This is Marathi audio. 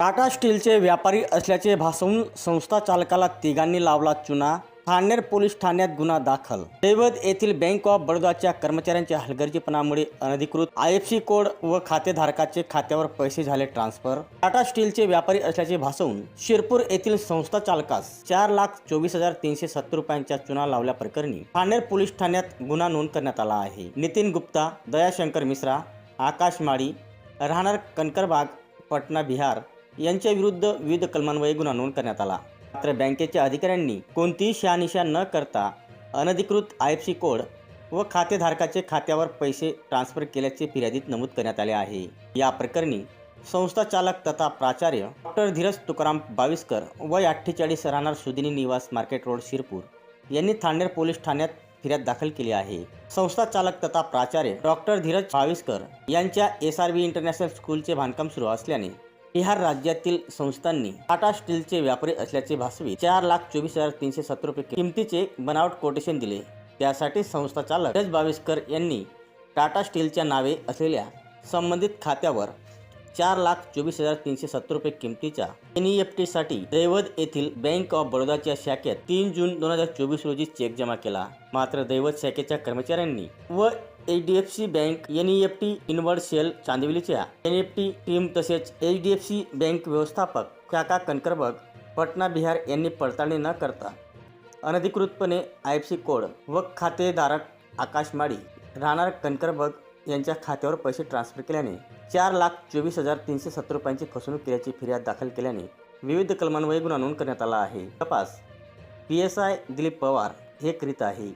टाटा स्टीलचे व्यापारी असल्याचे भासवून संस्था चालकाला तिघांनी लावला चुना. ठाणेर पोलीस ठाण्यात गुन्हा दाखल. दैवत येथील बँक ऑफ बडोदाच्या कर्मचाऱ्यांच्या हलगर्जीपणामुळे अनधिकृत आय एफ सी कोड व खातेधारकाचे खात्यावर पैसे झाले ट्रान्सफर. टाटा स्टीलचे व्यापारी असल्याचे भासवून शिरपूर येथील संस्था चालकास चार लाख चोवीस हजार तीनशे सत्तर रुपयांच्या चुना लावल्या प्रकरणी ठाणेर पोलीस ठाण्यात गुन्हा नोंद करण्यात आला आहे. नितीन गुप्ता दयाशंकर मिश्रा आकाश माळी राहणार कनकरबाग पटना बिहार यांच्या विरुद्ध विविध कलमान्वये गुन्हा नोंद करण्यात आला. मात्र बँकेच्या अधिकाऱ्यांनी कोणतीही शहानिशा न करता अनधिकृत आय एफ सी कोड व खातेधारकाचे खात्यावर पैसे ट्रान्स्फर केल्याचे फिर्यादीत नमूद करण्यात आले आहे. या प्रकरणी संस्था चालक तथा प्राचार्य डॉक्टर धीरज तुकाराम बाविस्कर वय अठ्ठेचाळीस राहणार सुदिनी निवास मार्केट रोड शिरपूर यांनी थांडेर पोलीस ठाण्यात फिर्याद दाखल केली आहे. संस्था चालक तथा प्राचार्य डॉक्टर धीरज बावीसकर यांच्या एस आर बी इंटरनॅशनल स्कूलचे बांधकाम सुरू असल्याने बिहार राज्यातील संस्थांनी टाटा स्टीलचे व्यापारी असल्याचे भासवी चार लाख चोवीस हजार तीनशे सत्तर रुपये किमतीचे बनावट कोटेशन दिले. त्यासाठी संस्था चालक रज बावीसकर यांनी टाटा स्टीलच्या नावे असलेल्या संबंधित खात्यावर चार लाख चोवीस हजार तीनशे सत्तर रुपये किमतीच्या एन ई एफ टीसाठी दैवत येथील बँक ऑफ बडोदाच्या शाखेत तीन जून दोन हजार चोवीस रोजी चेक जमा केला. मात्र दैवत शाखेच्या कर्मचाऱ्यांनी व H D F C bank N E F T inward cell चांदिवलीच्या. N F T team तसेच H D F C bank व्यवस्थापक काका कणकरबग पटना बिहार यांनी पडताळणी न करता अनधिकृतपणे आय एफ सी कोड व खातेधारक आकाश माळी राहणार कणकरबग यांच्या खात्यावर पैसे ट्रान्स्फर केल्याने चार लाख चोवीस हजार तीनशे सत्तर रुपयांची फसवणूक केल्याची फिर्याद दाखल केल्याने विविध कलमांवर गुन्हा नोंद करण्यात आला आहे. तपास. P S I Dilip Pawar हे करीत आहे.